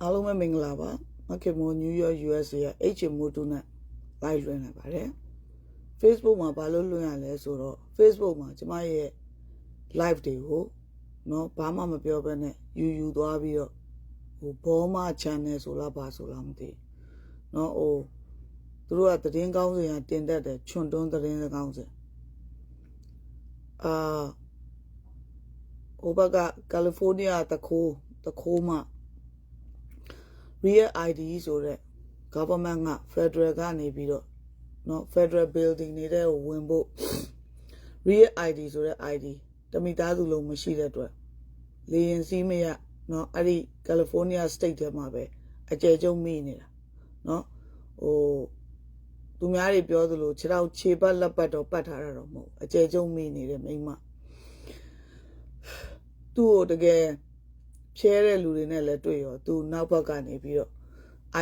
အားလုံးပဲမင်္ဂလာပါမခင်မိုးနယူးယောက် USA ရဲ့ H မိုးတူနဲ့ live လွှင့်လာပါတယ် Facebook မှာဘာလို့လွှင့်ရလဲဆိုတော့ Facebook မှာကျမရဲ့ live တွေကိုเนาะဘာမှမပြောဘဲနဲ့ယူယူသွားပြီးတော့ဟိုဘောမ channel ဆိုလားပါဆိုလားမသိเนาะဟိုသူတို့ကသတင်းကောင်းစင်ကတင်တတ်တယ်ချွန်တွန်းသတင်းကောင်းစင်အာဟိုဘက်ကကယ်လီဖိုးနီးယားတခိုးတခိုးမှ real ID ဆိုတဲ့ government က federal ကနေပြီးတော့เนาะ federal building နေတဲ့ကိုဝင်ဖို့ real ID ဆိုတဲ့ ID တမိသားစုလုံးမရှိတဲ့အတွက်လေရင်စီးမရเนาะအဲ့ဒီ California state ထဲမှာပဲအကျယ်ကျုံမိနေတာเนาะဟိုသူများတွေပြောသလိုခြေထောက်ခြေပတ်လက်ပတ်တော့ပတ်ထားတာတော့မဟုတ်အကျယ်ကျုံမိနေတဲ့မိန်းမသူ့ကိုတကယ် ဖြဲတဲ့လူတွေနဲ့လည်းတွေ့ရောသူနောက်ဘက်ကနေပြီးတော့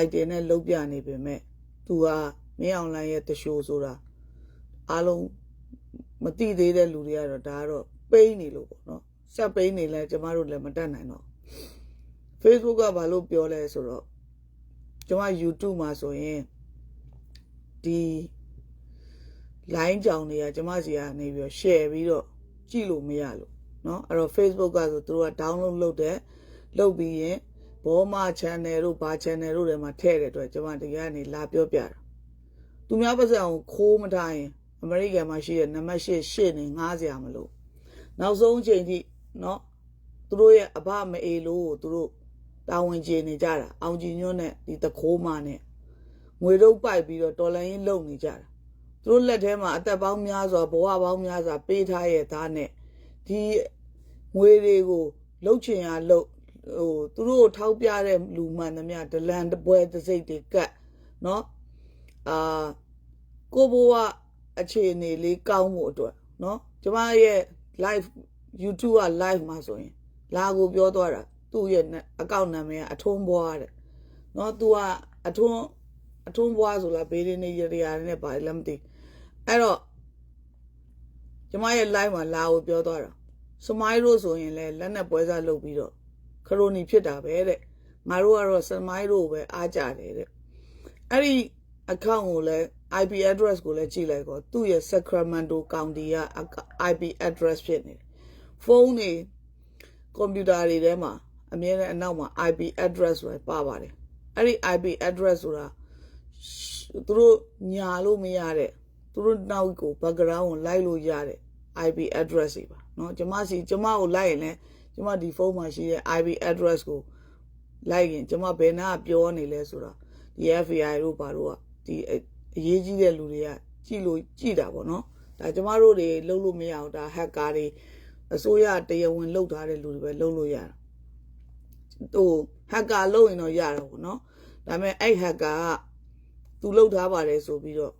item နဲ့လုတ်ပြနေပေမဲ့သူဟာမင်းအောင်လိုင်းရဲ့တရှိုးဆိုတာအားလုံးမတိသေးတဲ့လူတွေကတော့ဒါကတော့ပိန်းနေလို့ပေါ့နော်ဆက်ပိန်းနေလဲကျမတို့လည်းမတတ်နိုင်တော့ Facebook ကဘာလို့ပြောလဲဆိုတော့ကျမ YouTube မှာဆိုရင်ဒီ line ကြောင်တွေကကျမစီကနေပြီးတော့ share ပြီးတော့ကြည့်လို့မရလို့เนาะအဲ့တော့ Facebook ကဆိုသူတို့က download လုပ်တဲ့ လုပ်ပြီးရင်ဘောမ channel တို့ဘာ channel တို့တွေမှာထည့်တဲ့အတွက်ကျမဒီကနေလာပြောပြတာသူများပါစံကိုခိုးမထားရင်အမေရိကန်မှာရှိတဲ့နံပါတ်8ရှစ်နေငားစရာမလိုနောက်ဆုံးအချိန်ထိเนาะသူတို့ရဲ့အဘမအေလို့ကိုသူတို့တာဝန်ကျေနေကြတာအောင်ကြည်ညွန့်နဲ့ဒီတခိုးမနဲ့ငွေတော့ပိုက်ပြီးတော့တော်လိုင်းရင်လုံနေကြတာသူတို့လက်ထဲမှာအသက်ပေါင်းများစွာဘဝပေါင်းများစွာပေးထားရဲ့သားနဲ့ဒီငွေတွေကိုလှုပ်ချင်ရလှုပ် ဟိုသူတို့ကိုထောက်ပြတဲ့လူမှန်သမျှဒလန်တပွဲတစိတ်တွေကတ်เนาะအာကိုဘဝအခြေအနေလေးကောင်းဖို့အတွက်เนาะကျမရဲ့ live YouTube က live မှာဆိုရင်လာကိုပြောသွားတာသူ့ရဲ့အကောင့်နာမည်ကအထုံးဘွားတဲ့เนาะ तू ကအထုံးအထုံးဘွားဆိုလားဘေးရင်းနေရရနဲ့ပါလည်းမသိအဲ့တော့ကျမရဲ့ live မှာလာကိုပြောသွားတာစမိုင်းတို့ဆိုရင်လည်းလက်နဲ့ပွဲစားလုပ်ပြီးတော့ ခရိုနီဖြစ်တာပဲတဲ့ငါတို့ကတော့စမိုင်းတို့ပဲအားကြတယ်တဲ့အဲ့ဒီ account ကိုလည်း IP address ကိုလည်းကြည့်လိုက်တော့သူ့ရဲ့ Sacramento County က IP address ဖြစ်နေတယ်ဖုန်းတွေကွန်ပျူတာတွေထဲမှာအမြဲတမ်းအနောက်မှာ IP address ဆိုပါပါတယ်အဲ့ဒီ IP address ဆိုတာသူတို့ညာလို့မရတဲ့သူတို့နောက်ကို background ကိုလိုက်လို့ရတဲ့ IP address တွေပါเนาะကျမစီကျမကိုလိုက်ရင်လည်း ကျမဒီဖုန်းမှာရှိတဲ့ IP address ကိုလိုက်ရင်ကျမဘယ်နာပြောနေလဲဆိုတာဒီ FBI တို့ဘာတို့ကဒီအရေးကြီးတဲ့လူတွေကကြည့်လို့ကြည့်တာပေါ့နော်ဒါကျမတို့တွေလုံးလို့မရအောင်ဒါ hacker တွေအစိုးရတရားဝင်လုပ်ထားတဲ့လူတွေပဲလုံးလို့ရတာဟို hacker လုပ်ရင်တော့ရတာပေါ့နော်ဒါပေမဲ့အဲ့ hacker ကသူလုပ်ထားပါတယ်ဆိုပြီးတော့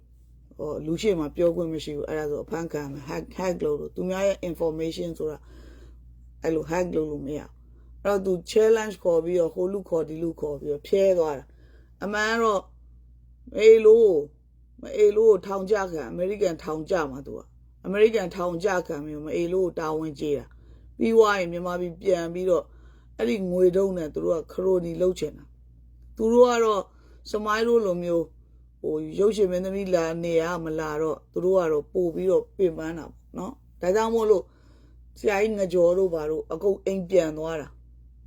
ဟိုလူရှိမှပြောခွင့်မရှိဘူးအဲ့ဒါဆိုအဖမ်းခံမယ် hack hack လုပ်လို့သူများရဲ့ information ဆိုတာ အဲ့လို hack လုပ်လို့မရအဲ့တော့သူ challenge ခေါ်ပြီးတော့ဟိုလူခေါ်ဒီလူခေါ်ပြီးတော့ဖျဲသွားတာအမှန်တော့အေးလို့မအေးလို့ထောင်ကြခံအမေရိကန်ထောင်ကြမှာသူကအမေရိကန်ထောင်ကြခံမျိုးမအေးလို့တာဝန်ကြီးတာပြီးွားရင်မြန်မာပြည်ပြန်ပြီးတော့အဲ့ဒီငွေတုံးနဲ့သူတို့ကခရိုနီလုပ်ချင်တာသူတို့ကတော့စမိုင်းလို့လိုမျိုးဟိုရုပ်ရှင်မင်းသမီးလာနေရမလာတော့သူတို့ကတော့ပို့ပြီးတော့ပြင်ပန်းတာပေါ့နော်ဒါကြောင့်မို့လို့ ဆရာကြီးငကြော်တို့ဘာတို့အကုန်အိမ်ပြန်သွားတာ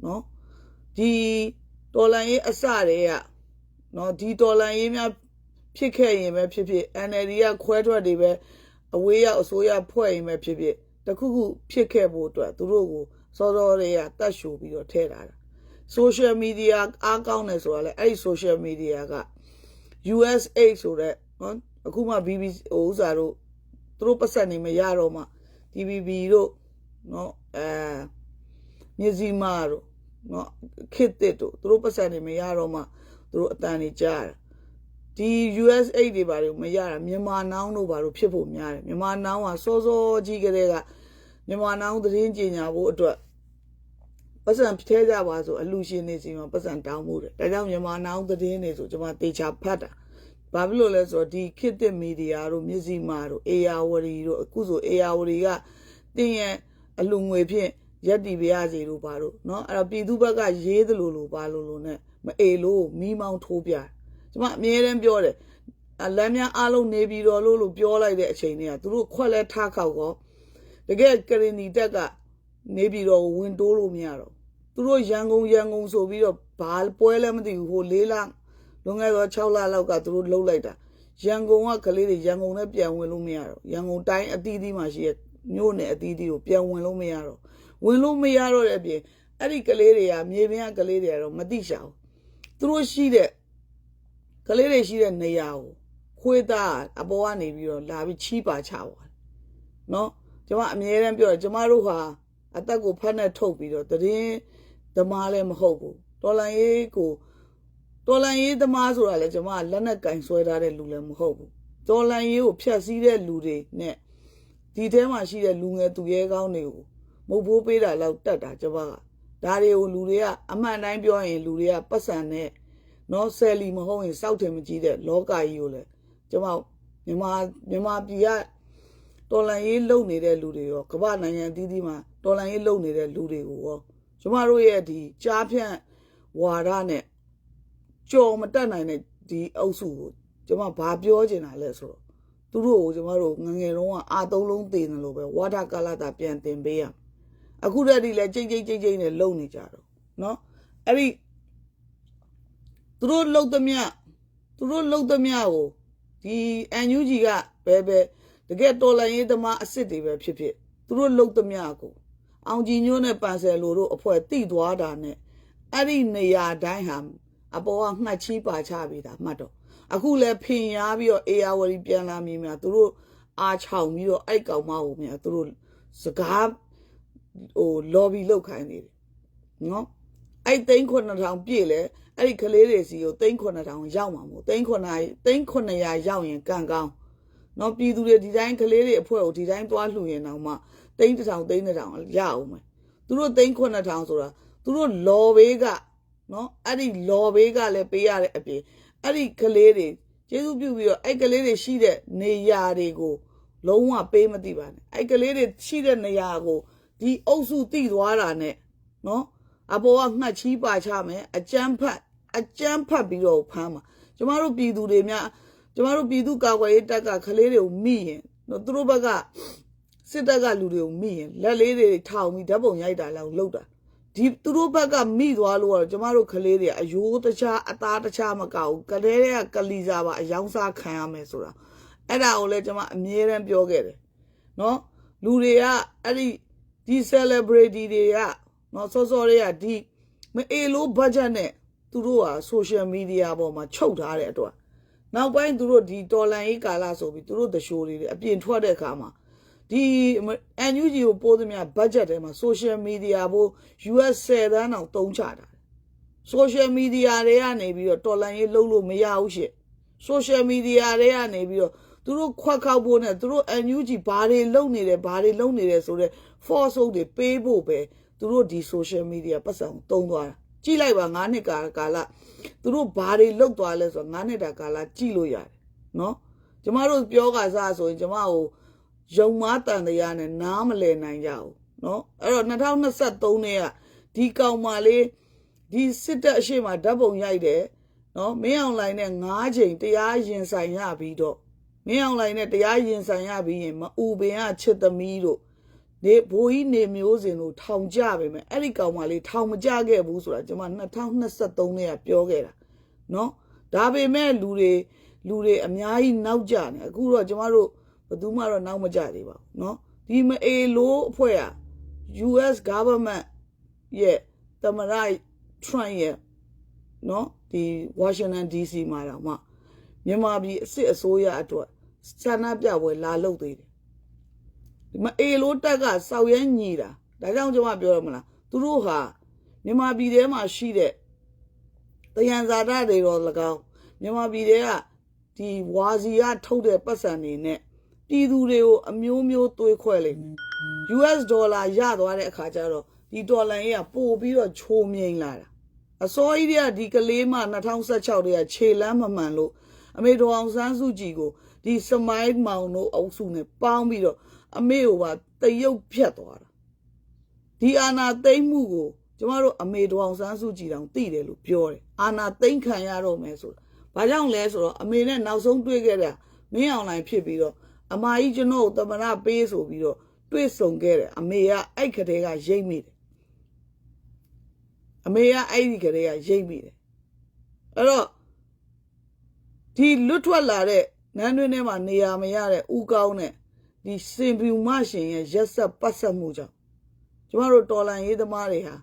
နော်ဒီတော်လန်ရေးအစတွေကနော်ဒီတော်လန်ရေးများဖြစ်ခဲ့ရင်ပဲဖြစ်ဖြစ် NLD ကခွဲထွက်တွေပဲအဝေးရောက်အစိုးရဖွဲ့ရင်ပဲဖြစ်ဖြစ်တခုခုဖြစ်ခဲ့ဖို့အတွက်သူတို့ကိုစောစောတွေကတတ်ရှူပြီးတော့ထည့်လာတာ social media အားကောင်းတယ်ဆိုတာလေအဲ့ဒီ social media က USA ဆိုတဲ့နော်အခုမှ BBC ဟိုဥစားတို့သူတို့ပတ်ဆက်နေမရတော့မှ TVB တို့ နော်အဲမြစီမာတို့နော်ခစ်တစ်တို့သူတို့ပတ်ဆက်နေမရတော့မှသူတို့အတန်နေကြားတာဒီ USA တွေဘာတွေမရတာမြန်မာနောင်းတို့ဘာလို့ဖြစ်ဖို့များတယ်မြန်မာနောင်းကစောစောကြီးကလေးကမြန်မာနောင်းသတင်းကြေညာဖို့အတွက်ပတ်စံထဲကြပါဆိုအလူရှင်နေစီမှာပတ်စံတောင်းမှုတယ်ဒါကြောင့်မြန်မာနောင်းသတင်းတွေဆိုကျွန်မတေချာဖတ်တာဘာဖြစ်လို့လဲဆိုတော့ဒီခေတ်သစ်မီဒီယာတို့မြစီမာတို့အေယာဝရီတို့အခုဆိုအေယာဝရီကတင်းရဲ့ အလူငွေဖြင့်ရက်တီပြရစီတို့ဘာတို့เนาะအဲ့တော့ပြည်သူဘက်ကရေးသလိုလိုပါလို့လို့ ਨੇ မအေလို့မိမောင်းထိုးပြကျမအမြဲတမ်းပြောတယ်အလမ်းများအားလုံးနေပြီးတော့လို့လို့ပြောလိုက်တဲ့အချိန်တွေကသူတို့ခွက်လဲထားခောက်ကောတကယ်ကရင်နီတက်ကနေပြီးတော့ဝင်တိုးလို့မရတော့သူတို့ရန်ကုန်ရန်ကုန်ဆိုပြီးတော့ဘာပွဲလဲမသိဘူးဟိုလေးလလွန်ခဲ့တော့6လလောက်ကသူတို့လှုပ်လိုက်တာရန်ကုန်ကကလေးတွေရန်ကုန်နဲ့ပြန်ဝင်လို့မရတော့ရန်ကုန်တိုင်းအသီးသီးမှာရှိတဲ့ မြို့နယ်အသီးသီးကိုပြန်ဝင်လို့မရတော့ဝင်လို့မရတော့တဲ့အပြင်အဲ့ဒီကလေးတွေကမြေပြင်ကကလေးတွေကတော့မသိရှာဘူးသူတို့ရှိတဲ့ကလေးတွေရှိတဲ့နေရာကိုခွေးသားအပေါ်ကနေပြီးတော့လာပြီးချီးပါချသွားတယ်နော်ကျွန်မအမြဲတမ်းပြောတယ်ကျွန်မတို့ဟာအသက်ကိုဖတ်နဲ့ထုတ်ပြီးတော့တည်င်းသမားလည်းမဟုတ်ဘူးတော်လန်ရေးကိုတော်လန်ရေးသမားဆိုတာလည်းကျွန်မကလက်နဲ့ကင်ဆွဲထားတဲ့လူလည်းမဟုတ်ဘူးတော်လန်ရေးကိုဖျက်ဆီးတဲ့လူတွေနဲ့ ဒီထဲမှာရှိတဲ့လူငယ်သူရဲကောင်းတွေကိုမုတ်ဖိုးပေးတာလောက်တတ်တာကျွန်မကဒါတွေကိုလူတွေကအမှန်တိုင်းပြောရင်လူတွေကပတ်စံနဲ့နော်ဆယ်လီမဟုတ်ရင်စောက်တယ်မကြည့်တဲ့လောကကြီးကိုလည်းကျွန်မမြန်မာမြန်မာပြည်ကတော်လန်ရေးလုပ်နေတဲ့လူတွေရောကမ္ဘာနိုင်ငံအသီးသီးမှာတော်လန်ရေးလုပ်နေတဲ့လူတွေကိုရောကျမတို့ရဲ့ဒီကြားဖြန့်ဝါဒနဲ့ကြော်မတက်နိုင်တဲ့ဒီအုပ်စုကိုကျမဘာပြောချင်တာလဲဆိုတော့ သူတို့ကိုကျမတို့ငငယ်တုန်းကအာသုံးလုံးတင်တယ်လို့ပဲဝါဒကာလတာပြန်တင်ပေးရအခုတည်းကလည်းကြိတ်ကြိတ်ကြိတ်ကြိတ်နဲ့လုံနေကြတော့နော်အဲ့ဒီသူတို့လှုပ်သမျှသူတို့လှုပ်သမျှကိုဒီအန်ယူဂျီကဘယ်ဘယ်တကယ်တော်လန်ရေးသမားအစ်စ်တွေပဲဖြစ်ဖြစ်သူတို့လှုပ်သမျှကိုအောင်ကြည်ညိုးနဲ့ပန်ဆယ်လိုတို့အဖွဲ့တိသွားတာနဲ့အဲ့ဒီနေရာတိုင်းဟာအပေါ်ကမှတ်ချီးပါချပြီးတာမှတ်တော့ အခုလဲဖင်ရပြီးတော့အေယာဝရီပြန်လာမြင်များသူတို့အားချောင်ပြီးတော့အဲ့ကောင်မကိုမြင်သူတို့စကားဟို lobby လောက်ခိုင်းနေတယ်နော်အဲ့သိန်း9000ပြည့်လဲအဲ့ဒီကလေးတွေစီကိုသိန်း9000ရောက်မှာမို့သိန်း9သိန်း900ရောက်ရင်ကံကောင်းနော်ပြည်သူတွေဒီတိုင်းကလေးတွေအဖွဲ့ကိုဒီတိုင်းသွားလှူရင်တော့မှသိန်း1000သိန်း1000ရအောင်မယ်သူတို့သိန်း9000ဆိုတာသူတို့လော်ဘေးကနော်အဲ့ဒီလော်ဘေးကလည်းပေးရတဲ့အပြင် အဲ့ဒီကလေးတွေကျေးဇူးပြုပြီးတော့အဲ့ကလေးတွေရှိတဲ့နေရာတွေကို လုံးဝပေးမသိပါနဲ့အဲ့ကလေးတွေရှိတဲ့နေရာကိုဒီအုပ်စုတိသွားတာနဲ့နော်အပေါ်ကမှတ်ချီးပါချမယ်အကျန်းဖတ်အကျန်းဖတ်ပြီးတော့ဖမ်းမှာကျမတို့ပြည်သူတွေများကျမတို့ပြည်သူကာကွယ်ရေးတပ်ကကလေးတွေကိုမိရင်နော်သူတို့ဘက်ကစစ်တပ်ကလူတွေကိုမိရင်လက်လေးတွေထောင်ပြီးဓာတ်ပုံရိုက်တာလောက်လောက်တာ ဒီသူတို့ဘက်ကမိသွားလို့ကတော့ကျမတို့ကလေးတွေအယိုးတခြားအသားတခြားမကောက်ကလေးတွေကကလီစာပါအယောင်စားခံရမယ်ဆိုတာအဲ့ဒါကိုလည်းကျမအမြဲတမ်းပြောခဲ့တယ်နော်လူတွေကအဲ့ဒီဒီ celebrity တွေကနော်စောစောတွေကဒီမအေလို budget နဲ့သူတို့ဟာ social media ပေါ်မှာချုပ်ထားတဲ့အတွက်နောက်ပိုင်းသူတို့ဒီတော်လန်ရေးကာလဆိုပြီးသူတို့တရှိုးတွေအပြင်ထွက်တဲ့အခါမှာ ဒီ NUG ကိုပိုးသမျှ budget ထဲမှာ social media ဘို့ US 10တန်းတောင်တုံးချတာ social media တွေကနေပြီးတော့တော်လန်ရေးလှုပ်လို့မရဘူးရှင့် social media တွေကနေပြီးတော့သူတို့ခွက်ခောက်ဖို့နဲ့သူတို့ NUG ဘာတွေလုပ်နေတယ်ဘာတွေလုပ်နေတယ်ဆိုတော့ force ဟုတ်တွေပေးဖို့ပဲသူတို့ဒီ social media ပတ်စံတုံးသွားတာကြည့်လိုက်ပါ9နှစ်ကာကာလသူတို့ဘာတွေလုပ်သွားလဲဆိုတော့9နှစ်တာကာလကြည့်လို့ရတယ်နော်ကျမတို့ပြောကစားဆိုရင်ကျမကို ယုံမားတန်တရားနဲ့နားမလည်နိုင်ကြဘူးနော်အဲ့တော့2023နဲ့ကဒီကောင်မလေးဒီစစ်တပ်အရှိမဓာတ်ပုံရိုက်တယ်နော်မင်းအောင်လိုင်းနဲ့9ချိန်တရားရင်ဆိုင်ရပြီးတော့မင်းအောင်လိုင်းနဲ့တရားရင်ဆိုင်ရပြီးရင်မအူပင်ကချစ်သမီးတို့နေဘိုးကြီးနေမျိုးစင်တို့ထောင်ကြပဲမယ်အဲ့ဒီကောင်မလေးထောင်မကြခဲ့ဘူးဆိုတာကျွန်မ2023နဲ့ကပြောခဲ့တာနော်ဒါပေမဲ့လူတွေလူတွေအများကြီးနောက်ကျနေအခုတော့ကျွန်မတို့ ဘယ်သူမှတော့နောက်မကျသေးပါဘူးနော်ဒီမအေလိုအဖွဲ့က US government ရဲ့တမရိုက် Trump ရဲ့နော်ဒီ Washington DC မှာတော့မှမြန်မာပြည်အစ်စ်အစိုးရအတွက်ဆန္ဒပြပွဲလာလုပ်သေးတယ်ဒီမအေလိုတက်ကစောက်ရဲညီတာဒါကြောင့်ကျွန်မပြောရမလားသူတို့ဟာမြန်မာပြည်ထဲမှာရှိတဲ့တယံဇာတတွေတော့၎င်းမြန်မာပြည်ထဲကဒီဝါစီကထုတ်တဲ့ပတ်စံတွေနဲ့ ပြည်သူတွေကိုအမျိုးမျိုးသွေးခွဲလိမ့်မယ် US ဒေါ်လာရသွားတဲ့အခါကျတော့ဒီဒေါ်လာကြီးကပို့ပြီးတော့ချိုးမြိန်လာတာအစောကြီးတွေကဒီကလေးမှ2016တည်းကခြေလမ်းမမှန်လို့အမေတော်အောင်ဆန်းစုကြည်ကိုဒီစမိုင်းမောင်တို့အုပ်စုနဲ့ပေါင်းပြီးတော့အမေကိုပါတရုပ်ဖြတ်သွားတာဒီအာနာသိမ့်မှုကိုကျကျမတို့အမေတော်အောင်ဆန်းစုကြည်တောင်သိတယ်လို့ပြောတယ်အာနာသိမ့်ခံရတော့မယ်ဆိုတာဘာကြောင့်လဲဆိုတော့အမေနဲ့နောက်ဆုံးတွေ့ခဲ့တာမင်းအောင်လိုင်းဖြစ်ပြီးတော့ အမကြီးကျွန်တော်ကိုသမဏပေးဆိုပြီးတော့တွေ့ဆုံခဲ့တယ်အမေကအဲ့ခတဲ့ကရိတ်မိတယ်အမေကအဲ့ဒီခတဲ့ကရိတ်မိတယ်အဲ့တော့ဒီလွတ်ထွက်လာတဲ့နန်းတွင်းထဲမှာနေရာမရတဲ့ဥကောင်းတဲ့ဒီစင်ပြူမရှင်ရဲ့ရက်ဆက်ပတ်ဆက်မှုကြောင့်ကျမတို့တော်လန်ရေးသမားတွေဟာ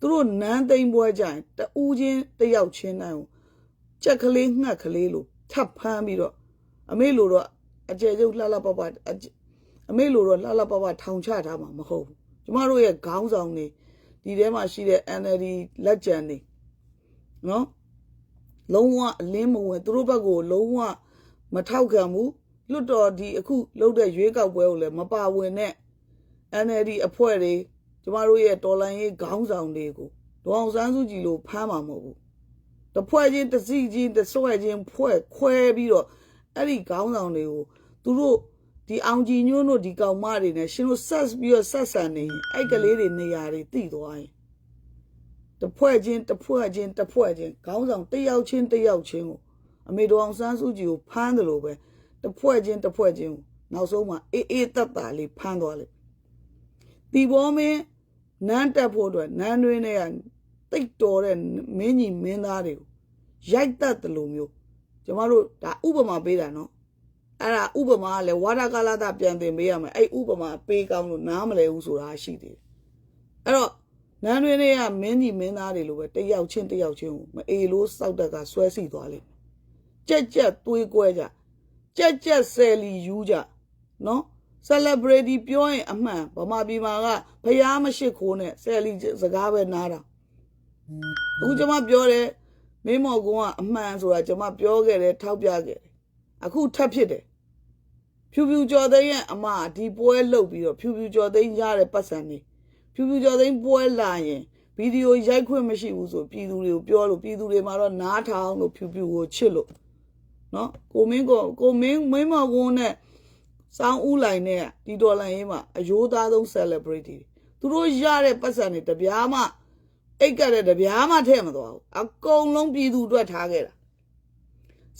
သူတို့နန်းသိမ့်ပွဲကြရင်တူးချင်းတယောက်ချင်းတိုင်းကိုကြက်ကလေးငှက်ကလေးလို့ထပ်ဖမ်းပြီးတော့အမေလိုတော့ အကျယ်ကျုပ်လှလှပပအကျအမေလိုတော့လှလှပပထောင်ချထားမှာမဟုတ်ဘူးကျမတို့ရဲ့ခေါင်းဆောင်တွေဒီထဲမှာရှိတဲ့ NLD လက်ကျန်တွေနော်လုံးဝအလင်းမဝင်သူတို့ဘက်ကိုလုံးဝမထောက်ခံဘူးလွတ်တော်ဒီအခုလှုပ်တဲ့ရွေးကောက်ပွဲကိုလည်းမပါဝင်တဲ့ NLD အဖွဲ့တွေကျမတို့ရဲ့တော်လန်ရေးခေါင်းဆောင်တွေကိုဒေါအောင်ဆန်းစုကြည်လို့ဖမ်းမှာမဟုတ်ဘူးတဖွဲ့ချင်းတစ်စီချင်းတစ်ဆွဲချင်းဖွဲ့ခွဲပြီးတော့ အဲ့ဒီခေါင်းဆောင်တွေကိုသူတို့ဒီအောင်ကြည်ညွန်းတို့ဒီကောင်မတွေနဲ့ရှင်တို့ဆက်ပြီးတော့ဆက်ဆံနေရင်အဲ့ကလေးတွေနေရာတွေတိသွားရင်တဖွဲ့ချင်းတဖွဲ့ချင်းတဖွဲ့ချင်းခေါင်းဆောင်တစ်ယောက်ချင်းတစ်ယောက်ချင်းကိုအမေတော်အောင်ဆန်းစုကြည်ကိုဖမ်းတယ်လို့ပဲတဖွဲ့ချင်းတဖွဲ့ချင်းကိုနောက်ဆုံးမှာအေးအေးတတ်တာလေးဖမ်းသွားလိမ့်တီဘောမင်းနန်းတက်ဖို့အတွက်နန်းတွင်းတွေကတိတ်တော်တဲ့မင်းကြီးမင်းသားတွေကိုရိုက်တတ်တယ်လို့မျိုး ကျမတို့ဒါဥပမာပေးတာနော်အဲ့ဒါဥပမာကလည်းဝါဒကာလတာပြန်တင်ပေးရမယ်အဲ့ဥပမာပေးကောင်းလို့နားမလဲဘူးဆိုတာရှိသေးတယ်အဲ့တော့နန်းတွင်းတွေကမင်းကြီးမင်းသားတွေလိုပဲတယောက်ချင်းတယောက်ချင်းကိုမအေလို့စောက်တက်ကဆွဲစီသွားလိမ့်မယ်ကြက်ကြက်သွေးကွဲကြကြက်ကြက်ဆယ်လီယူကြနော် celebrity ပြောရင်အမှန်ဗမာပြည်မှာကဖျားမရှိခိုးနဲ့ဆယ်လီစကားပဲနားတာအခုကျွန်မပြောတယ် မင်းမော်ကုန်းကအမှန်ဆိုတာကျွန်မပြောခဲ့တယ်ထောက်ပြခဲ့တယ်အခုထပ်ဖြစ်တယ်ဖြူဖြူကျော်သိန်းရဲ့အမဒီပွဲလုတ်ပြီးတော့ဖြူဖြူကျော်သိန်းရတဲ့ပတ်စံနေဖြူဖြူကျော်သိန်းပွဲလာရင်ဗီဒီယိုရိုက်ခွင့်မရှိဘူးဆိုပြည်သူတွေကိုပြောလို့ပြည်သူတွေမှာတော့နားထောင်လို့ဖြူဖြူကိုချစ်လို့နော်ကိုမင်းကိုကိုမင်းမင်းမော်ကုန်းနဲ့စောင်းဦးလိုင်နဲ့ဒီဒေါ်လာရေးမှာအယိုးသားဆုံး celebrity သူတို့ရတဲ့ပတ်စံတွေတပြားမှ အိတ်ကတဲ့တပြားမှထည့်မသွားဘူးအကုန်လုံးပြည်သူအတွက်ထားခဲ့တာ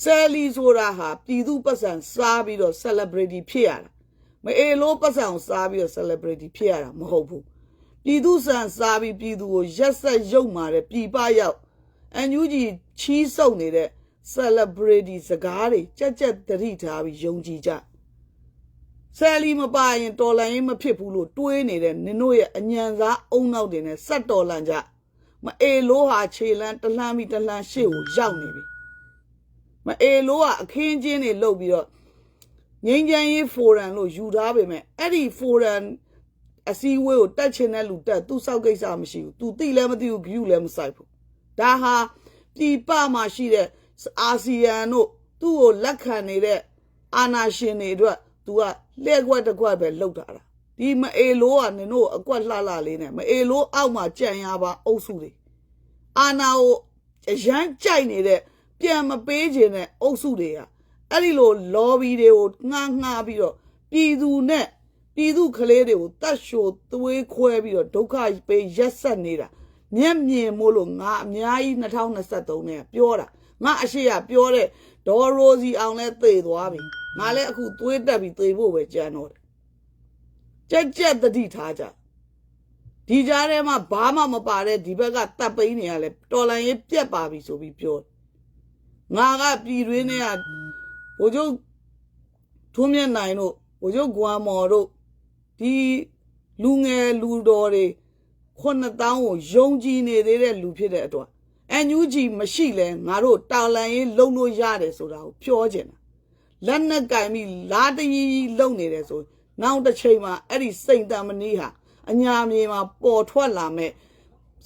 ဆယ်လီဆိုတာဟာပြည်သူပတ်စံစားပြီးတော့ celebrity ဖြစ်ရတာမအေလို့ပတ်စံကိုစားပြီးတော့ celebrity ဖြစ်ရတာမဟုတ်ဘူးပြည်သူဆန်စားပြီးပြည်သူကိုရက်ဆက်ရုပ်မာတဲ့ပြည်ပရောက်အန်ယူဂျီချီးစုပ်နေတဲ့ celebrity စကားတွေကြက်ကြက်တတိထားပြီးယုံကြည်ကြဆယ်လီမပါရင်တော်လန်ရင်မဖြစ်ဘူးလို့တွေးနေတဲ့နင်တို့ရဲ့အညံစားအုံနောက်တွေနဲ့ဆက်တော်လန်ကြ မအေလို့ဟာခြေလန်းတလှမ်းပြီးတလှမ်းရှေ့ကိုရောက်နေပြီမအေလို့ကအခင်းချင်းတွေလုတ်ပြီးတော့ငိမ့်ချမ်းရေးဖိုရမ်လို့ယူထားပေမဲ့အဲ့ဒီဖိုရမ်အစည်းအဝေးကိုတက်ချင်တဲ့လူတက်သူစောက်ကိစ္စမရှိဘူး तू သိလည်းမသိဘူးဂယူလည်းမဆိုင်ဘူးဒါဟာပြည်ပမှာရှိတဲ့အာဆီယံတို့သူ့ကိုလက်ခံနေတဲ့အာနာရှင်တွေအတွက် तू ကလက်ကွက်တစ်ကွက်ပဲလှုပ်တာလား ဒီမအေလိုးကနင်တို့အကွက်လှလှလေးနဲ့မအေလိုးအောက်မှာကြံရပါအုပ်စုတွေအာနာကိုအရန်ကြိုက်နေတဲ့ပြန်မပေးခြင်းနဲ့အုပ်စုတွေကအဲ့ဒီလို lobby တွေကိုငှားငှားပြီးတော့ပြည်သူနဲ့ပြည်သူကလေးတွေကိုတတ်ရှိုသွေးခွဲပြီးတော့ဒုက္ခပေးရက်ဆက်နေတာမျက်မြင်မို့လို့ငါအများကြီး2023နဲ့ပြောတာငါအရှိရပြောတဲ့ဒေါ်ရိုစီအောင်လဲသေသွားပြီငါလည်းအခုသွေးတက်ပြီးသေဖို့ပဲကြံတော့တယ် ကြက်ကြက်တတိထားကြဒီကြားထဲမှာဘာမှမပါတဲ့ဒီဘက်ကတပ်ပိန်းနေရလဲတော်လန်ရေးပြက်ပါပြီဆိုပြီးပြောငါကပြည်တွင်းနဲ့ကဘိုလ်ချုပ်ထုံးမြတ်နိုင်တို့ဘိုလ်ချုပ်ကွာမော်တို့ဒီလူငယ်လူတော်တွေ9000ကိုယုံကြည်နေသေးတဲ့လူဖြစ်တဲ့အတွက်အန်ယူဂျီမရှိလဲငါတို့တာလန်ရေးလုံလို့ရတယ်ဆိုတာကိုပြောချင်တာလက်နဲ့ကင်ပြီးလာတရီလုံနေတယ်ဆို နောက်တစ်ချိန်မှာအဲ့ဒီစိန်တမနီးဟာအညာမြေမှာပေါ်ထွက်လာမဲ့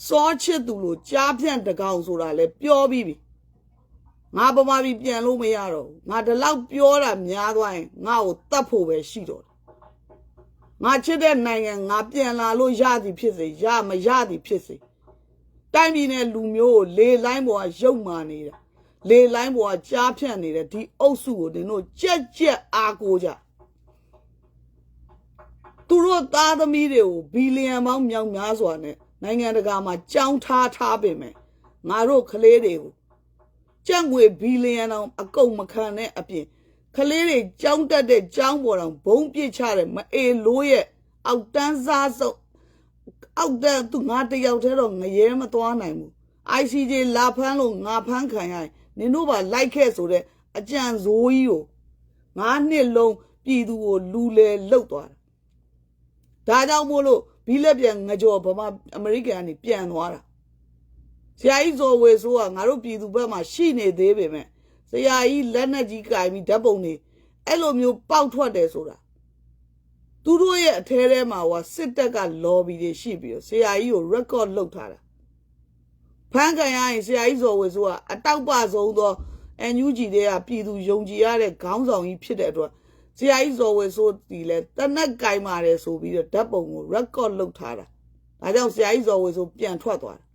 စောချစ်သူလိုကြားဖြန့်တကောင်ဆိုတာလဲပြောပြီးပြီငါပမာပြီးပြန်လို့မရတော့ဘူးငါဒီလောက်ပြောတာများသွားရင်ငါ့ကိုတတ်ဖို့ပဲရှိတော့တယ်ငါချစ်တဲ့နိုင်ငံငါပြန်လာလို့ရသည်ဖြစ်စေရမရသည်ဖြစ်စေတိုင်းပြည်နဲ့လူမျိုးကိုလေလိုင်းပေါ်ကရုပ်မာနေတာလေလိုင်းပေါ်ကကြားဖြန့်နေတဲ့ဒီအုပ်စုကိုတင်တို့ကြက်ကြက်အားကိုးကြ သူတို့သားသမီးတွေကိုဘီလီယံပေါင်းမြောက်များစွာနဲ့နိုင်ငံတကာမှာကြောင်းထားထားပေမဲ့ငါတို့ကလေးတွေကိုကြက်ငွေဘီလီယံအောင်အကုန်မခံတဲ့အပြင်ကလေးတွေကြောင်းတက်တဲ့ကြောင်းပေါ်တော့ဘုံပစ်ချတဲ့မအေလိုးရဲ့အောက်တန်းစားစုပ်အောက်တန်းသူငါတယောက်တည်းတော့ငရဲမသွားနိုင်ဘူး ICJ လာဖမ်းလို့ငါဖမ်းခံရရင်နင်တို့ပါလိုက်ခဲ့ဆိုတဲ့အကြံဇိုးကြီးကိုငါနှစ်လုံးပြည်သူကိုလူလေလုတ်သွားတာ ဒါကြောင့်မို့လို့ဘီလက်ပြန်ငကြော်ဗမာအမေရိကန်ကနေပြန်သွားတာဆရာကြီးဇော်ဝေဆိုးကငါတို့ပြည်သူဘက်မှာရှိနေသေးပေမဲ့ဆရာကြီးလက်နဲ့ကြီးကင်ပြီးဓာတ်ပုံတွေအဲ့လိုမျိုးပေါက်ထွက်တယ်ဆိုတာသူတို့ရဲ့အထဲထဲမှာဟိုစစ်တပ်က lobby တွေရှိပြီးတော့ဆရာကြီးကို record လုပ်ထားတာဖန်ခံရရင်ဆရာကြီးဇော်ဝေဆိုကအတောက်ပဆုံးသောအန်ယူဂျီတွေကပြည်သူယုံကြည်ရတဲ့ခေါင်းဆောင်ကြီးဖြစ်တဲ့အတွက် ဆရာကြီးဇော်ဝေဆိုဒီလဲတနက်ကင်မာတယ်ဆိုပြီးတော့ဓာတ်ပုံကို record လုပ်ထားတာဒါကြောင့်ဆရာကြီးဇော်ဝေဆိုပြန်ထွက်သွားတာ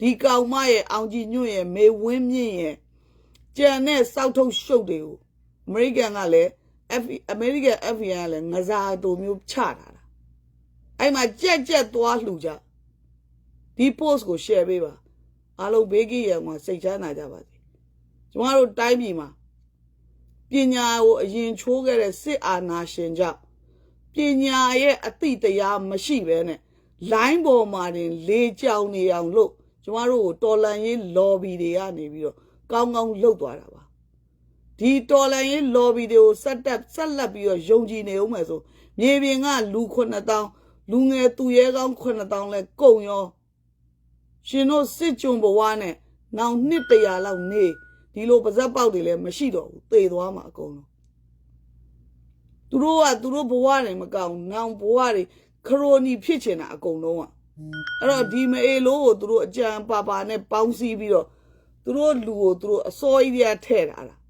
ဒီကောင်မရဲ့အောင်ကြီးညွန့်ရဲ့မေဝင်းမြင့်ရဲ့ကြံတဲ့စောက်ထုတ်ရှုပ်တွေကိုအမေရိကန်ကလည်း F အမေရိကန် FBI ကလည်းငစားတူမျိုးချထားတာအဲ့မှာကြက်ကြက်သွားလှူကြဒီ post ကို share ပေးပါအားလုံးဘေးကင်းရန်မှာစိတ်ချမ်းသာကြပါစေကျမတို့တိုင်းပြည်မှာ ပညာကိုအရင်ချိုးခဲ့တဲ့စစ်အာဏာရှင်ကြောင့်ပညာရဲ့အသိတရားမရှိဘဲနဲ့လိုင်းပေါ်မှာတင် လေကြောင်နေအောင်လို့ကျမတို့ကိုတော်လန်ရေး lobby တွေကနေပြီးတော့ကောင်းကောင်းလှုပ်သွားတာပါဒီတော်လန်ရေး lobby တွေကိုဆက်တက်ဆက်လက်ပြီးတော့ယုံကြည်နေအောင်မယ်ဆိုမြေပြင်ကလူ9000လူငယ်သူရဲကောင်း9000လဲကုန်ရောရှင်တို့စစ်ကြုံဘဝနဲ့နောင်နှစ်တရာလောက်နေ ဒီလိုပါဇက်ပေါက်တွေလည်းမရှိတော့ဘူးသေသွားမှာအကုန်လုံးသူတို့ကသူတို့ဘဝတွေမကောင်းနောင်ဘဝတွေခရိုနီဖြစ်ချင်တာအကုန်လုံးอ่ะအဲ့တော့ဒီမအေလို့ကိုသူတို့အကြံပါပါနဲ့ပေါင်းစည်းပြီးတော့သူတို့လူကိုသူတို့အစောကြီးပြထဲ့တာလား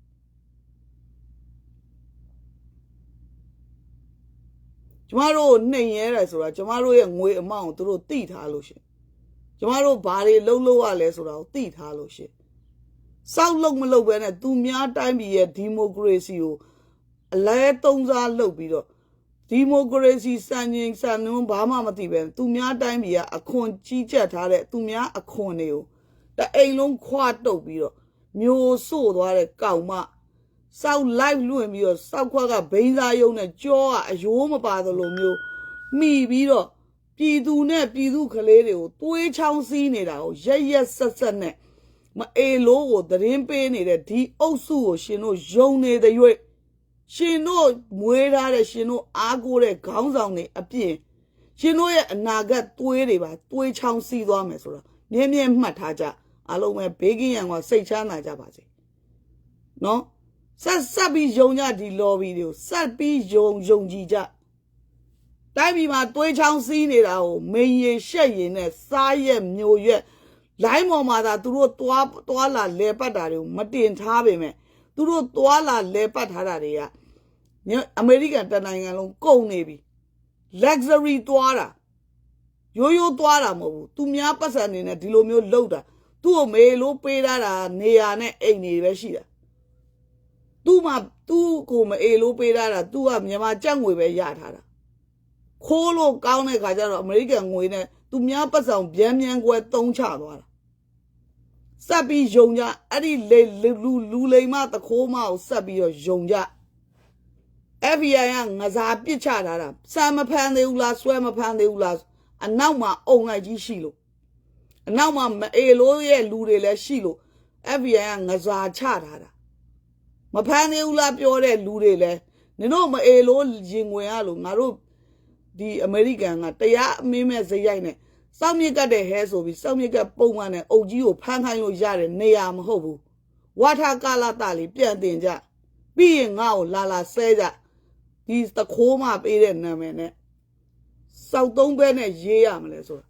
ကျမတို့ကိုနှိမ်ရဲတယ်ဆိုတာကျမတို့ရဲ့ငွေအမောင်းကိုသူတို့တိထားလို့ရှရင်ကျမတို့ဘာတွေလှုပ်လို့ရလဲဆိုတာကိုသိထားလို့ရှရင် စောက်လုံမလုံပဲနဲ့သူများတိုင်းပြည်ရဲ့ဒီမိုကရေစီကိုအလဲသုံးစားလုပ်ပြီးတော့ဒီမိုကရေစီစံချိန်စံနှုန်းဘာမှမသိပဲသူများတိုင်းပြည်ကအခွန်ကြီးကြပ်ထားတဲ့သူများအခွန်တွေကိုတအိမ်လုံးခွာတုပ်ပြီးတော့မျိုးဆို့သွားတဲ့ကောင်မစောက်လိုက်လွင့်ပြီးတော့စောက်ခွက်ကဘိန်းစားယုံနဲ့ကြောကအယိုးမပါသလိုမျိုးမိပြီးတော့ပြည်သူနဲ့ပြည်သူကလေးတွေကိုသွေးချောင်းစီးနေတာကိုရက်ရက်ဆက်ဆက်နဲ့ မအေလို့ကိုသတင်းပေးနေတဲ့ဒီအုပ်စုကိုရှင်တို့ယုံနေတဲ့၍ရှင်တို့မွေးထားတဲ့ရှင်တို့အားကိုးတဲ့ခေါင်းဆောင်တွေအပြင်ရှင်တို့ရဲ့အနာဂတ်သွေးတွေပါသွေးချောင်းစီးသွားမယ်ဆိုတော့နည်းနည်းမှတ်ထားကြအားလုံးပဲဘေးကင်းရန်ကစိတ်ချမ်းသာကြပါစေနော်ဆက်ဆက်ပြီးယုံကြဒီ lobby တွေကိုဆက်ပြီးယုံယုံကြည်ကြတိုင်းပြည်မှာတွေးချောင်းစီးနေတာကိုမင်းရင်ရှက်ရင်နဲ့စားရက်မျိုးရက် လိုင်းပေါ်မှာသာသူတို့သွားသွားလာလဲပတ်တာတွေကိုမတင်ထားပေမဲ့သူတို့သွားလာလဲပတ်ထားတာတွေကညအမေရိကန်တနိုင်ငံလုံးကုန်နေပြီ luxury သွားတာရိုးရိုးသွားတာမဟုတ်ဘူးသူများပတ်စံနေနဲ့ဒီလိုမျိုးလှုပ်တာသူ့ကိုမေလို့ပေးထားတာနေရာနဲ့အိမ်နေပဲရှိတာသူ့မှာသူ့ကိုမအေလို့ပေးထားတာသူကမြန်မာကြက်ငွေပဲရထားတာခိုးလို့ကောင်းတဲ့ခါကျတော့အမေရိကန်ငွေနဲ့သူများပတ်ဆောင်ဗျမ်းဗျမ်းကွဲသုံးချသွားတာ စက်ပြီးယုံကြအဲ့ဒီလေလူလူလိမ်မတခိုးမကိုစက်ပြီးတော့ယုံကြ FBI ကငစားပစ်ချထားတာစံမဖန်သေးဘူးလားဆွဲမဖန်သေးဘူးလားအနောက်မှာအုံလိုက်ကြီးရှိလို့အနောက်မှာမအေလို့ရဲ့လူတွေလည်းရှိလို့ FBI ကငစားချထားတာမဖန်သေးဘူးလားပြောတဲ့လူတွေလည်းနင်တို့မအေလို့ရင်ဝင်ရလို့ငါတို့ဒီအမေရိကန်ကတရားအမင်းမဲ့ဇယိုက်နဲ့ စောင့်မြစ်ကတ်တဲ့ဟဲဆိုပြီးစောင့်မြစ်ကတ်ပုံမှန်နဲ့အုပ်ကြီးကိုဖမ်းခိုင်းလို့ရတဲ့နေရာမဟုတ်ဘူးဝါထာကာလတလေးပြန်တင်ကြပြီးရင်ငါ့ကိုလာလာဆဲကြဒီတခိုးမှပေးတဲ့နာမည်နဲ့စောက်သုံးဘဲနဲ့ရေးရမလဲဆိုတာ